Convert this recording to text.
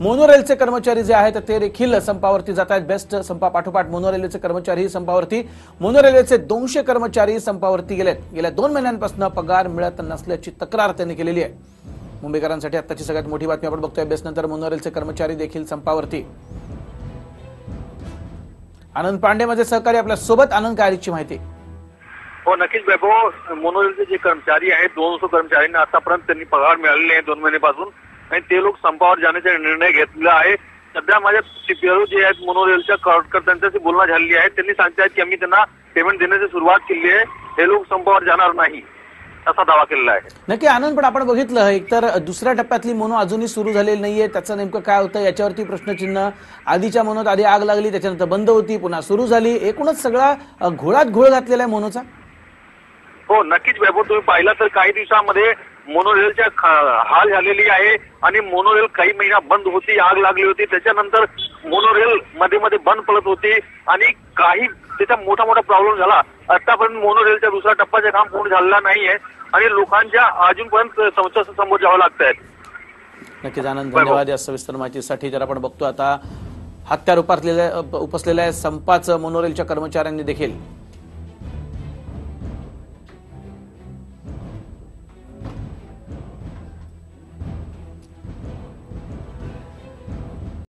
मोनोरेलचे कर्मचारी जे आहेत ते देखील संपावरती जात आहेत. बेस्ट संपा पाठोपाठ मोनोरेल्वेचे कर्मचारी संपावरती. मोनोरेल्वेचे दोनशे कर्मचारी संपावरती गेलेत. गेल्या दोन महिन्यांपासून पगार मिळत नसल्याची तक्रार त्यांनी केलेली आहे. मुंबईकरांसाठी आत्ताची सगळ्यात मोठी बातमी आपण बघतोय. बेस्ट नंतर मोनोरेलचे कर्मचारी देखील संपावरती. आनंद पांडे माझे सहकारी आपल्यासोबत. आनंद काळीची माहिती? हो नक्कीच वैभव. मोनोरेलचे जे कर्मचारी आहेत दोनशे कर्मचाऱ्यांना आतापर्यंत त्यांनी पगार मिळालेले आहे दोन महिन्यापासून. आणि ते लोक संपावर जाण्याचा निर्णय घेतलेला आहे. सध्या माझ्या सीपीआर जे आहेत मोनोरेलच्या कार्यकर्त्यांच्याशी बोलणं झालेली आहे. त्यांनी सांगतायत की आम्ही त्यांना पेमेंट देण्याची सुरुवात केली आहे. हे लोक संपावर जाणार नाही असा दावा केलेला आहे. नक्की आनंद पण आपण बघितलं. एकतर दुसऱ्या टप्प्यातली मोनो अजूनही सुरू झालेली नाहीये. त्याचं नेमकं काय होतं याच्यावरती प्रश्नचिन्ह. आधीच्या मोनोत आधी आग लागली त्याच्यानंतर बंद होती पुन्हा सुरू झाली. एकूणच सगळा घोळात घोळ घातलेला आहे मोनोचा हो नक्कीच वैभव तुम्ही पाहिलं तर काही दिवसामध्ये मोनोरेलच्या हाल झालेली आहे आणि मोनोरेल काही महिना बंद होती आग लागली होती. त्याच्यानंतर मोनोरेल मध्ये मध्ये बंद पडत होती आणि काही त्याचा मोठा मोठा प्रॉब्लेम झाला. आतापर्यंत मोनोरेलच्या दुसऱ्या टप्प्याचे काम पूर्ण झालेला नाहीये आणि लोकांच्या अजूनपर्यंत समस्या समोर जावं लागत आहेत नक्कीच आनंद धन्यवाद या सविस्तर माहितीसाठी. जर आपण बघतो आता हत्यार उपासलेल्या उपसलेल्या संपाचं मोनोरेलच्या कर्मचाऱ्यांनी देखील